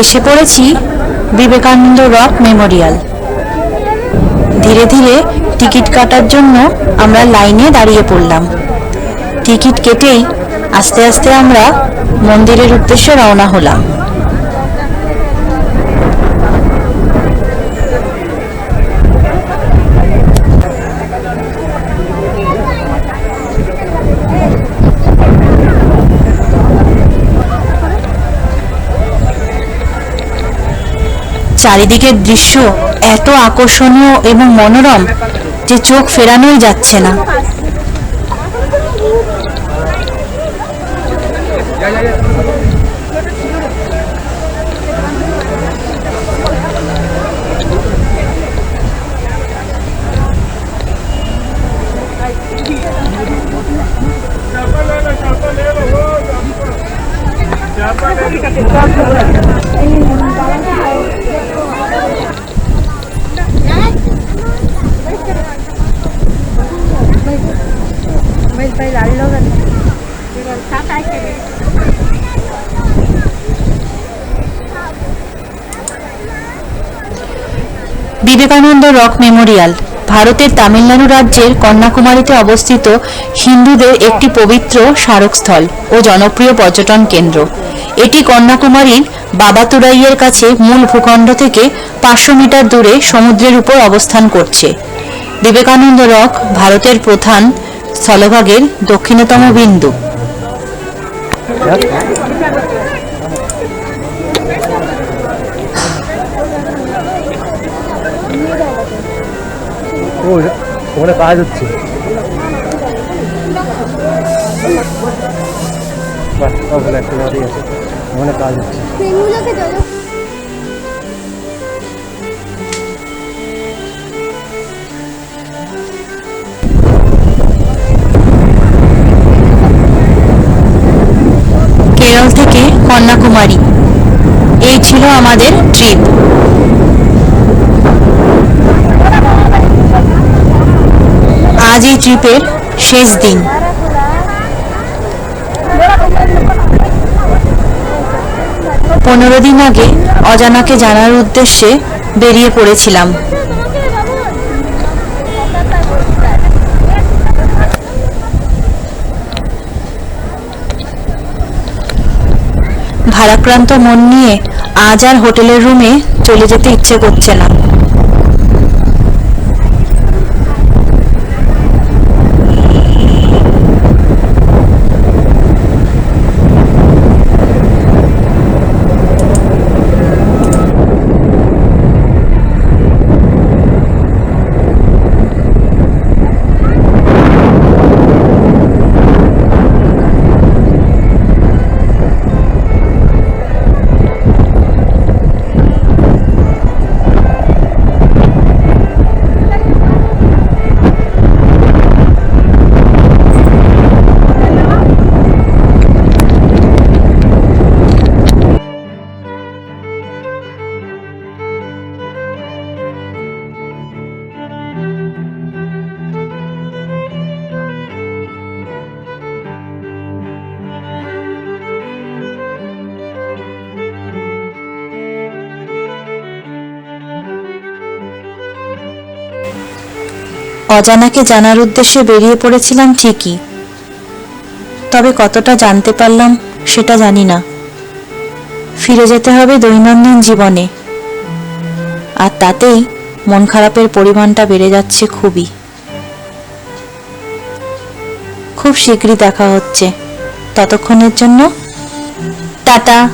এসে পড়েছি Vivekananda rock Memorial. ধীরে ধীরে টিকিট কাটার জন্য আমরা লাইনে দাঁড়িয়ে পড়লাম। টিকিট কেটেই আস্তে আস্তে আমরা মন্দিরের উদ্দেশ্যে রওনা হলাম। চারিদিকের দৃশ্য এত আকর্ষণীয় এবং মনোরম যে চোখ ফেরানোই যাচ্ছে না। বিবেকানন্দ রক মেমোরিয়াল, ভারতের তামিলনাড়ু রাজ্যের কন্যাকুমারীতে অবস্থিত হিন্দুদের একটি পবিত্র স্মারকস্থল ও জনপ্রিয় পর্যটন কেন্দ্র। এটি কন্যাকুমারীর বাবাতুরাইয়ের কাছে মূল ভূখণ্ড থেকে পাঁচশো মিটার দূরে সমুদ্রের উপর অবস্থান করছে বিবেকানন্দ রক ভারতের প্রধান স্থলভাগের দক্ষিণতম বিন্দু ওখানে ওখানে কাজ হচ্ছে জল কেরল থেকে কন্যাকুমারী। এই ছিল আমাদের ট্রিপ আজ এই ট্রিপের শেষ দিন। পনেরো দিন আগে অজানাকে জানার উদ্দেশ্যে বেরিয়ে পড়েছিলাম। ভারাক্রান্ত মন নিয়ে আজ আর হোটেলের রুমে চলে যেতে ইচ্ছে করছে না। অজানাকে জানার উদ্দেশ্যে বেরিয়ে পড়েছিলাম ঠিকই। তবে কতটা জানতে পারলাম সেটা জানি না। ফিরে যেতে হবে দৈনন্দিন জীবনে। আর তাতেই মন খারাপের পরিমাণটা বেড়ে যাচ্ছে খুবই। খুব শীঘ্রই দেখা হচ্ছে। ততক্ষণের জন্য টাটা।